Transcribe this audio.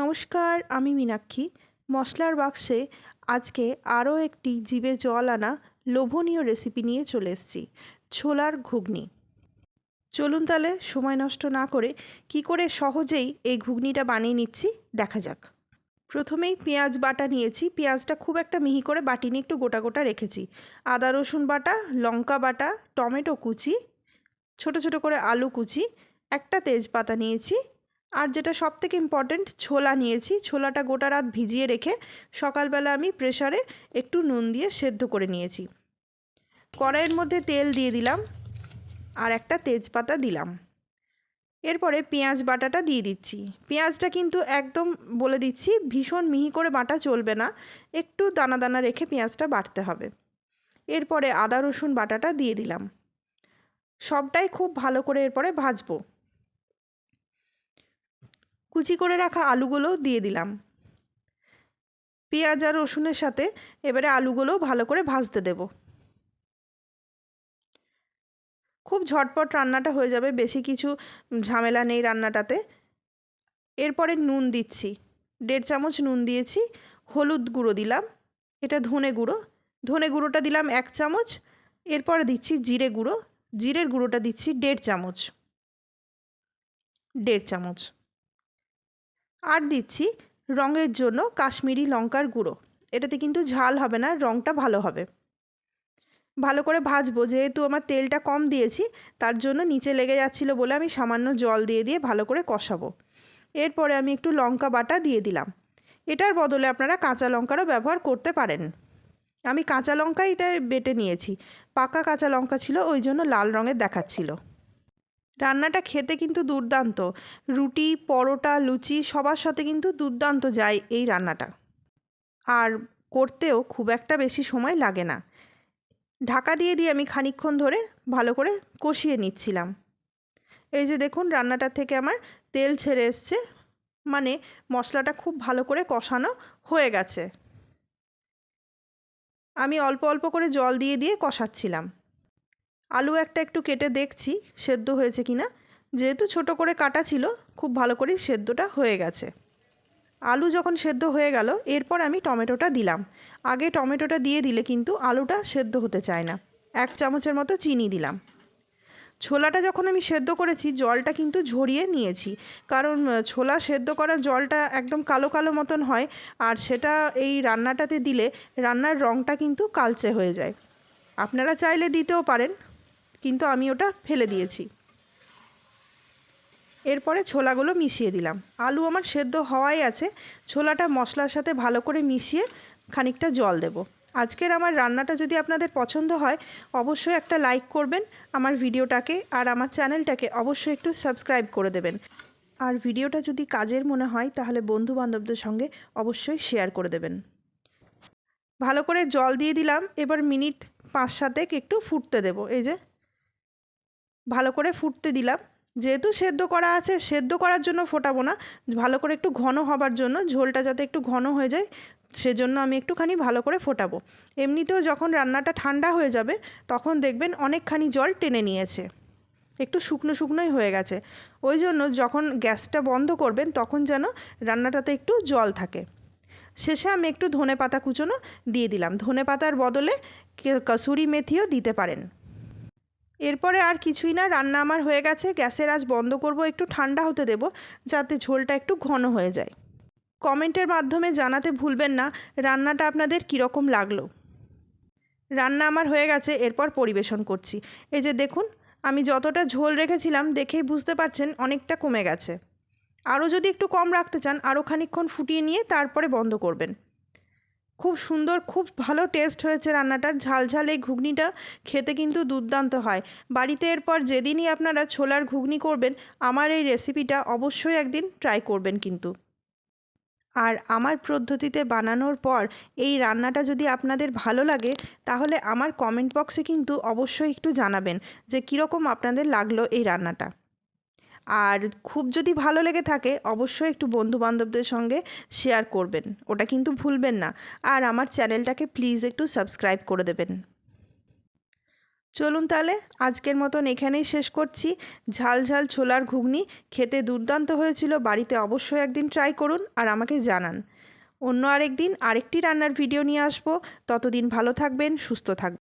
নমস্কার, আমি মীনাক্ষী। মশলার বাক্সে আজকে আরও একটি জিভে জল আনা লোভনীয় রেসিপি নিয়ে চলে এসেছি, ছোলার ঘুগনি। চলুন তাহলে সময় নষ্ট না করে কি করে সহজেই এই ঘুগনিটা বানিয়ে নিচ্ছি, দেখা যাক। প্রথমেই পেঁয়াজ বাটা নিয়েছি, পেঁয়াজটা খুব একটা মিহি করে বাটিনি একটু গোটা গোটা রেখেছি। আদা, রসুন বাটা, লঙ্কা বাটা, টমেটো কুচি, ছোট ছোট করে আলু কুচি, একটা তেজপাতা নিয়েছি আর যেটা সব থেকে ইম্পর্ট্যান্ট ছোলা নিয়েছি। ছোলাটা গোটা রাত ভিজিয়ে রেখে সকালবেলা আমি প্রেশারে একটু নুন দিয়ে সেদ্ধ করে নিয়েছি। কড়াইয়ের মধ্যে তেল দিয়ে দিলাম আর একটা তেজপাতা দিলাম। এরপরে পেঁয়াজ বাটাটা দিয়ে দিচ্ছি। পেঁয়াজটা কিন্তু একদম বলে দিচ্ছি, ভীষণ মিহি করে বাটা চলবে না। একটু দানা দানা রেখে পেঁয়াজটা বাটতে হবে। এরপরে আদা রসুন বাটাটা দিয়ে দিলাম। সবটাই খুব ভালো করে এরপরে ভাজবো। কুচি করে রাখা আলুগুলোও দিয়ে দিলাম। পেঁয়াজ আর রসুনের সাথে এবারে আলুগুলোও ভালো করে ভাজতে দেব। খুব ঝটপট রান্নাটা হয়ে যাবে, বেশি কিছু ঝামেলা নেই রান্নাটাতে। এরপরে নুন দিচ্ছি, দেড় চামচ নুন দিয়েছি, হলুদ গুঁড়ো দিলাম, এটা ধনে গুঁড়ো, ধনে গুঁড়োটা দিলাম এক চামচ, এরপরে দিচ্ছি জিরে গুঁড়ো, জিরের গুঁড়োটা দিচ্ছি দেড় চামচ দেড় চামচ। আর দিচ্ছি রঙের জন্য কাশ্মীরি লঙ্কার গুঁড়ো। এটাতে কিন্তু ঝাল হবে না, রঙটা ভালো হবে। ভালো করে ভাজবো, যেহেতু আমার তেলটা কম দিয়েছি, তার জন্য নিচে লেগে যাচ্ছিল বলে আমি সামান্য জল দিয়ে দিয়ে ভালো করে কষাবো। এরপরে আমি একটু লঙ্কা বাটা দিয়ে দিলাম। এটার বদলে আপনারা কাঁচা লঙ্কারও ব্যবহার করতে পারেন। আমি কাঁচা লঙ্কাই এটা বেটে নিয়েছি। পাকা কাঁচা লঙ্কা ছিল, ওই জন্য লাল রঙের দেখাচ্ছিল। রান্নাটা খেতে কিন্তু দুর্দান্ত। রুটি, পরোটা, লুচি সবার সাথে কিন্তু দুর্দান্ত যায় এই রান্নাটা। আর করতেও খুব একটা বেশি সময় লাগে না। ঢাকা দিয়ে দিয়ে আমি খানিক্ষণ ধরে ভালো করে কষিয়ে নিচ্ছিলাম। এই যে দেখুন রান্নাটার থেকে আমার তেল ছেড়ে এসছে মানে মশলাটা খুব ভালো করে কষানো হয়ে গেছে। আমি অল্প অল্প করে জল দিয়ে দিয়ে কষাচ্ছিলাম। আলু একটা একটু কেটে দেখছি, সেদ্ধ হয়েছে কি না যেহেতু ছোট করে কাটা ছিল, খুব ভালো করেই সেদ্ধটা হয়ে গেছে। আলু যখন সেদ্ধ হয়ে গেল, এরপর আমি টমেটোটা দিলাম। আগে টমেটোটা দিয়ে দিলে কিন্তু আলুটা সেদ্ধ হতে চায় না। এক চামচের মতো চিনি দিলাম। ছোলাটা যখন আমি সেদ্ধ করেছি, জলটা কিন্তু ঝরিয়ে নিয়েছি। কারণ ছোলা সেদ্ধ করা জলটা একদম কালো কালো মতন হয়, আর সেটা এই রান্নাটাতে দিলে রান্নার রঙটা কিন্তু কালচে হয়ে যায়। আপনারা চাইলে দিতেও পারেন। কিন্তু আমি ওটা ফেলে দিয়েছি। এরপরে ছোলাগুলো মিশিয়ে দিলাম। আলু আমার সেদ্ধ হওয়াই আছে। ছোলাটা মশলার সাথে ভালো করে মিশিয়ে খানিকটা জল দেব। আজকের আমার রান্নাটা যদি আপনাদের পছন্দ হয়, অবশ্যই একটা লাইক করবেন, আমার ভিডিওটাকে আর আমার চ্যানেলটাকে অবশ্যই একটু সাবস্ক্রাইব করে দেবেন। আর ভিডিওটা যদি কাজের মনে হয়, তাহলে বন্ধু বান্ধবদের সঙ্গে অবশ্যই শেয়ার করে দেবেন। ভালো করে জল দিয়ে দিলাম। এবার মিনিট পাঁচ সাতেক একটু ফুটতে দেব। এই যে ভালো করে ফুটতে দিলাম। যেহেতু সেদ্ধ করা আছে, সেদ্ধ করার জন্য ফোটাবো না। ভালো করে একটু ঘন হবার জন্য, ঝোলটা যাতে একটু ঘন হয়ে যায়, সেজন্য আমি একটুখানি ভালো করে ফোটাবো। এমনিতেও যখন রান্নাটা ঠান্ডা হয়ে যাবে, তখন দেখবেন অনেকখানি জল টেনে নিয়েছে। একটু শুকনো শুকনোই হয়ে গেছে। ওই জন্য যখন গ্যাসটা বন্ধ করবেন, তখন যেন রান্নাটাতে একটু জল থাকে। শেষে আমি একটু ধনে পাতা কুচোনো দিয়ে দিলাম। ধনে পাতার বদলে কসুরি মেথিও দিতে পারেন। এরপরে আর কিছুই না, রান্না আমার হয়ে গেছে, গ্যাসের আজ বন্ধ করব, একটু ঠান্ডা হতে দেব, যাতে ঝোলটা একটু ঘন হয়ে যায়। কমেন্টের মাধ্যমে জানাতে ভুলবেন না, রান্নাটা আপনাদের কীরকম লাগল? রান্না আমার হয়ে গেছে, এরপর পরিবেশন করছি। এই যে দেখুন, আমি যতটা ঝোল রেখেছিলাম, দেখেই বুঝতে পারছেন অনেকটা কমে গেছে। আরও যদি একটু কম রাখতে চান, আরও খানিক্ষণ ফুটিয়ে নিয়ে তারপরে বন্ধ করবেন। খুব সুন্দর, খুব ভালো টেস্ট হয়েছে রান্নাটার। ঝাল ঝাল এই ঘুগনিটা খেতে কিন্তু দুর্দান্ত হয়। বাড়িতে এরপর যেদিনই আপনারা ছোলার ঘুগনি করবেন, আমার এই রেসিপিটা অবশ্যই একদিন ট্রাই করবেন কিন্তু। আর আমার পদ্ধতিতে বানানোর পর এই রান্নাটা যদি আপনাদের ভালো লাগে, তাহলে আমার কমেন্ট বক্সে কিন্তু অবশ্যই একটু জানাবেন যে কীরকম আপনাদের লাগল এই রান্নাটা। আর খুব যদি ভালো লেগে থাকে, অবশ্যই একটু বন্ধু বান্ধবদের সঙ্গে শেয়ার করবেন। ওটা কিন্তু ভুলবেন না। আর আমার চ্যানেলটাকে প্লিজ একটু সাবস্ক্রাইব করে দেবেন। চলুন তাহলে, আজকের মতন এখানেই শেষ করছি। ঝাল ঝাল ছোলার ঘুগনি খেতে দুর্দান্ত হয়েছিল, বাড়িতে অবশ্যই একদিন ট্রাই করুন আর আমাকে জানান। অন্য আরেক দিন আরেকটি রান্নার ভিডিও নিয়ে আসব। ততদিন ভালো থাকবেন, সুস্থ থাকবেন।